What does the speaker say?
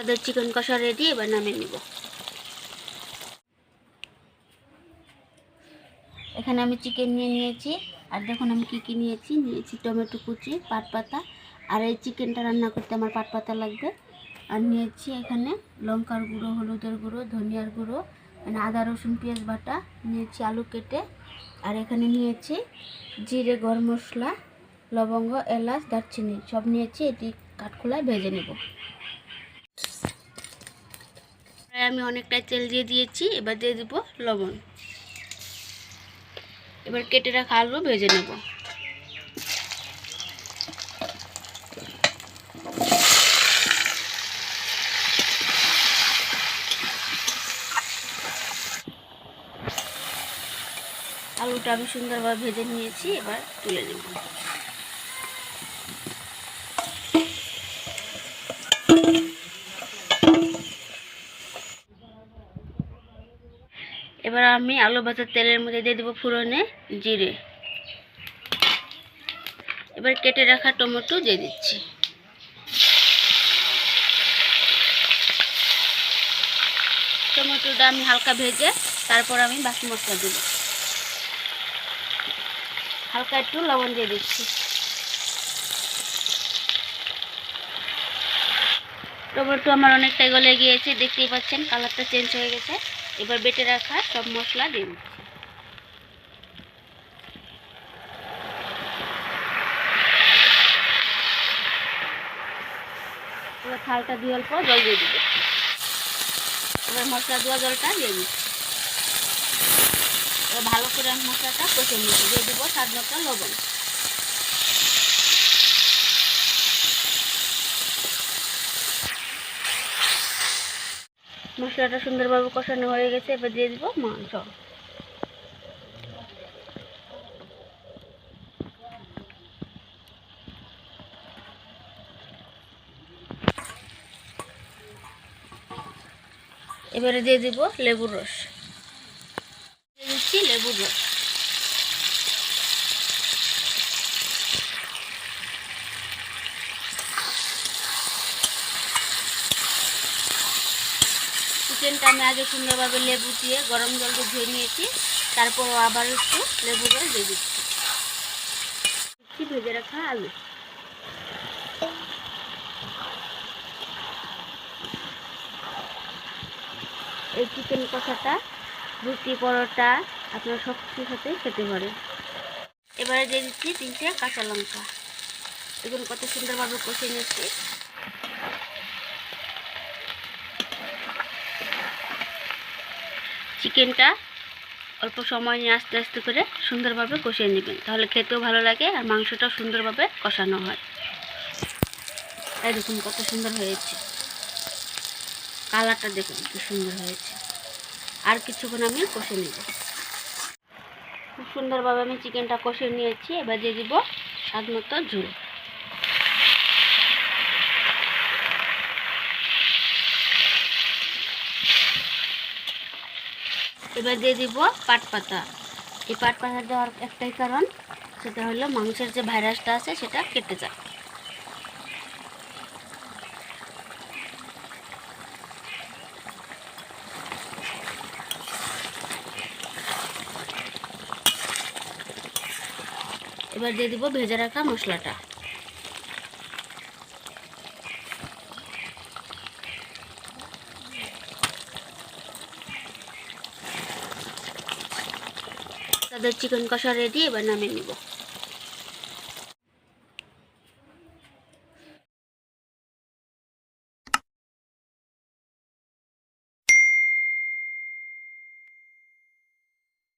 তাদের চিকেন কষা রেডি এবার নামিয়ে নিব। এখানে আমি চিকেন নিয়ে নিয়েছি, আর দেখুন আমি কী কী নিয়েছি। নিয়েছি টমেটো কুচি, পাট পাতা, আর এই চিকেনটা রান্না করতে আমার পাট পাতা লাগবে। আর নিয়েছি এখানে লঙ্কার গুঁড়ো, হলুদের গুঁড়ো, ধনিয়ার গুঁড়ো মানে আদা, রসুন, পেঁয়াজ বাটা, নিয়েছি আলু কেটে। আর এখানে নিয়েছি জিরে, গরম মশলা, লবঙ্গ, এলাচ, দারচিনি, সব নিয়েছি, এটি কাঠখোলায় ভেজে নেব। আমি অনেকটাই তেল দিয়ে দিয়েছি, এবার দিয়ে দেবো লবণ। এবার কেটে রাখা আলু ভেজে নেব। আলুটা আমি সুন্দরভাবে ভেজে নিয়েছি, এবার তুলে নেব। এবার আমি আলু ভাজার তেলের মধ্যে দিয়ে দেবো ফুরনে জিরে। এবার কেটে রাখা টমেটো দিয়ে দিচ্ছি। টমেটোটা আমি হালকা ভেজে তারপর আমি বাকি মশলা দেব। হালকা একটু লবণ দিয়ে দিচ্ছি। টমেটো আমার অনেকটাই গলে গিয়েছে, দেখতেই পাচ্ছেন, কালারটা চেঞ্জ হয়ে গেছে। এবার বেটে রাখা সব মশলা দিয়ে দিচ্ছি। এবার থালটা দিয়ে অল্প জল দিয়ে দিব। এবার মশলা দেওয়া জলটা দিয়ে দিচ্ছি এবার ভালো করে মশলাটা কষে নিচ্ছি দিয়ে দিব স্বাদ মতো লবণ। মশলাটা সুন্দরভাবে কষানো হয়ে গেছে, এবার দিয়ে দিব মাংস। এবারে দিয়ে দিব লেবুর রস। দিচ্ছি লেবুর রস। চিকেনটা আমি আগে সুন্দরভাবে লেবু দিয়ে গরম জল দিয়ে ধুয়ে নিয়েছি। তারপর আবার একটু লেবু রস দিয়ে দিচ্ছি। দিচ্ছি ভেজে রাখা আলু। এই চিকেন কষাটা, রুটি পরোটা আপনারা সব কিছুর সাথে খেতে পারেন। এবারে দিয়ে দিচ্ছি তিনটে কাঁচা লঙ্কা। দেখুন কত সুন্দরভাবে কষে নিচ্ছি চিকেনটা অল্প সময় নিয়ে আস্তে আস্তে করে সুন্দরভাবে কষিয়ে নেবেন। তাহলে খেতেও ভালো লাগে আর মাংসটাও সুন্দরভাবে কষানো হয়। তাই দেখুন কত সুন্দর হয়েছে। কালারটা দেখুন কি সুন্দর হয়েছে। আর কিছুক্ষণ আমি কষে নেব। খুব সুন্দরভাবে আমি চিকেনটা কষে নিয়েছি। এবার দিয়ে দিব স্বাদ মতো ঝুল। এবার দিয়ে দিব পাট পাতা। এই পাট পাতা দেওয়ার একটাই কারণ, সেটা হলো মাংসের যে ভাইরাসটা আছে, সেটা কেটে যায়। এবার দিয়ে দিব ভেজে রাখা মশলাটা। তাদের চিকেন কষা রেডি এবার নামিয়ে নিব।